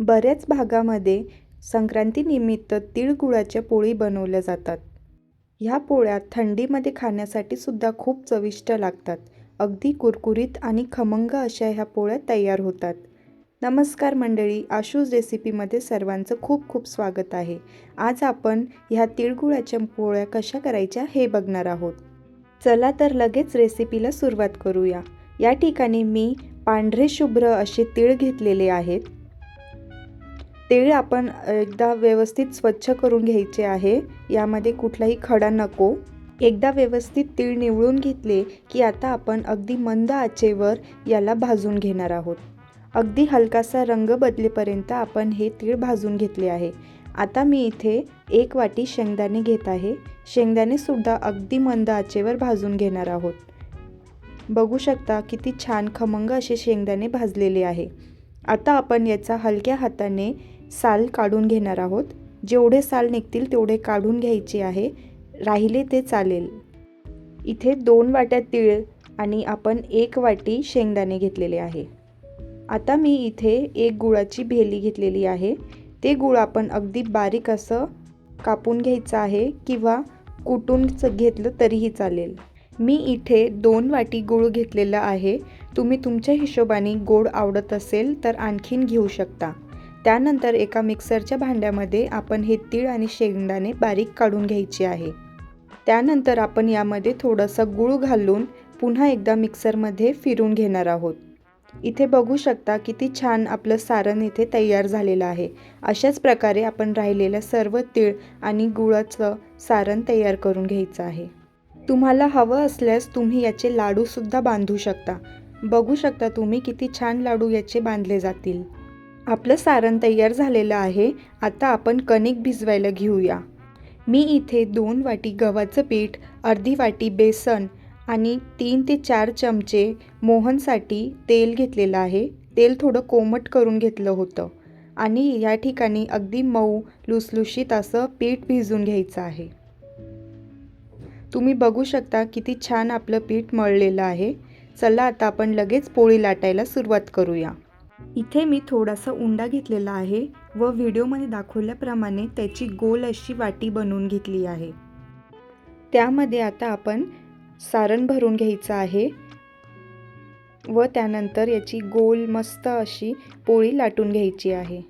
बऱ्याच भागामध्ये संक्रांतीनिमित्त तिळगुळाच्या पोळी बनवल्या जातात. ह्या पोळ्या थंडीमध्ये खाण्यासाठी सुद्धा खूप चविष्ट लागतात. अगदी कुरकुरीत आणि खमंग अशा ह्या पोळ्या तयार होतात. नमस्कार मंडळी आशूज रेसिपीमध्ये सर्वांचं खूप खूप स्वागत आहे. आज आपण ह्या तिळगुळाच्या पोळ्या कशा करायच्या हे बघणार आहोत. चला तर लगेच रेसिपीला सुरुवात करूया. या ठिकाणी मी पांढरे शुभ्र असे तीळ घेतलेले आहेत. तीळ आपण एकदा व्यवस्थित स्वच्छ करून घ्यायचे आहे. यामध्ये कुठलाही खडा नको. एकदा व्यवस्थित तीळ निवळून घेतले की आता आपण अगदी मंद आचेवर याला भाजून घेणार आहोत. अगदी हलकासा रंग बदलेपर्यंत आपण हे तीळ भाजून घेतले आहे. आता मी इथे एक वाटी शेंगदाणे घेत आहे. शेंगदाणेसुद्धा अगदी मंद आचेवर भाजून घेणार आहोत. बघू शकता किती छान खमंग असे शेंगदाणे भाजलेले आहे. आता आपण याचा हलक्या हाताने साल काढून घेणार आहोत. जेवढे साल निघतील तेवढे काढून घ्यायचे आहे. राहिले ते चालेल. इथे दोन वाट्या तीळ आणि आपण एक वाटी शेंगदाणे घेतलेले आहे. आता मी इथे एक गुळाची भेली घेतलेली आहे. ते गुळ आपण अगदी बारीक असं कापून घ्यायचं आहे किंवा कुटून घेतलं तरीही चालेल. मी इथे दोन वाटी गूळ घेतलेला आहे. तुम्ही तुमच्या हिशोबाने गोड आवडत असेल तर आणखीन घेऊ शकता. त्यानंतर एका मिक्सरच्या भांड्यामध्ये आपण हे तीळ आणि शेंगदाणे बारीक काढून घ्यायचे आहे. त्यानंतर आपण यामध्ये थोडंसं गूळ घालून पुन्हा एकदा मिक्सरमध्ये फिरून घेणार आहोत. इथे बघू शकता किती छान आपलं सारण इथे तयार झालेलं आहे. अशाच प्रकारे आपण राहिलेलं सर्व तीळ आणि गुळाचं सारण तयार करून घ्यायचं आहे. तुम्हाला हवं असल्यास तुम्ही याचे लाडूसुद्धा बांधू शकता. बघू शकता तुम्ही किती छान लाडू याचे बांधले जातील. आपलं सारण तयार झालेलं आहे आता आपण कणिक भिजवायला घेऊया. मी इथे दोन वाटी गव्हाचं पीठ अर्धी वाटी बेसन आणि तीन ते चार चमचे मोहनसाठी तेल घेतलेलं आहे. तेल थोडं कोमट करून घेतलं होतं आणि या ठिकाणी अगदी मऊ लुसलुशीत असं पीठ भिजून घ्यायचं आहे. तुम्ही बघू शकता किती छान आपलं पीठ मळलेलं आहे. चला आता आपण लगेच पोळी लाटायला सुरुवात करूया. इथे मी थोडासा उंडा घेतलेला आहे व व्हिडिओमध्ये दाखवल्याप्रमाणे त्याची गोल अशी वाटी बनवून घेतली आहे. त्यामध्ये आता आपण सारण भरून घ्यायचं आहे व त्यानंतर याची गोल मस्त अशी पोळी लाटून घ्यायची आहे.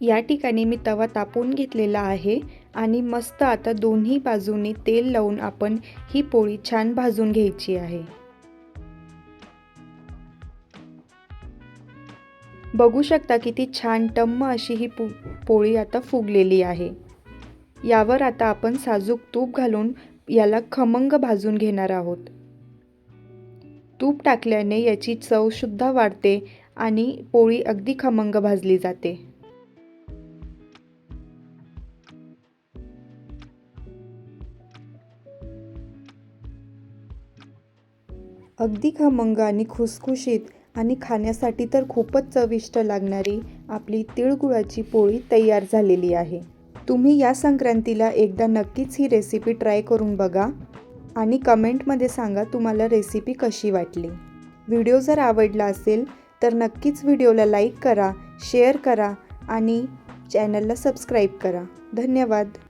या ठिकाणी मी तवा तापून घेतलेला आहे आणि मस्त आता दोन्ही बाजूनी तेल लावून आपण ही पोळी छान भाजून घ्यायची आहे. बघू शकता किती छान टम्म अशी ही पो पोळी आता फुगलेली आहे. यावर आता आपण साजूक तूप घालून याला खमंग भाजून घेणार आहोत. तूप टाकल्याने याची चवसुद्धा वाढते आणि पोळी अगदी खमंग भाजली जाते. अगदी खमंग आणि खुसखुशीत आणि खाण्यासाठी तर खूपच चविष्ट लागणारी आपली तिळगुळाची पोळी तयार झालेली आहे. तुम्ही या संक्रांतीला एकदा नक्कीच ही रेसिपी ट्राय करून बघा आणि कमेंटमध्ये सांगा तुम्हाला रेसिपी कशी वाटली. व्हिडिओ जर आवडला असेल तर नक्कीच व्हिडिओला लाईक करा शेअर करा आणि चॅनलला सबस्क्राईब करा. धन्यवाद.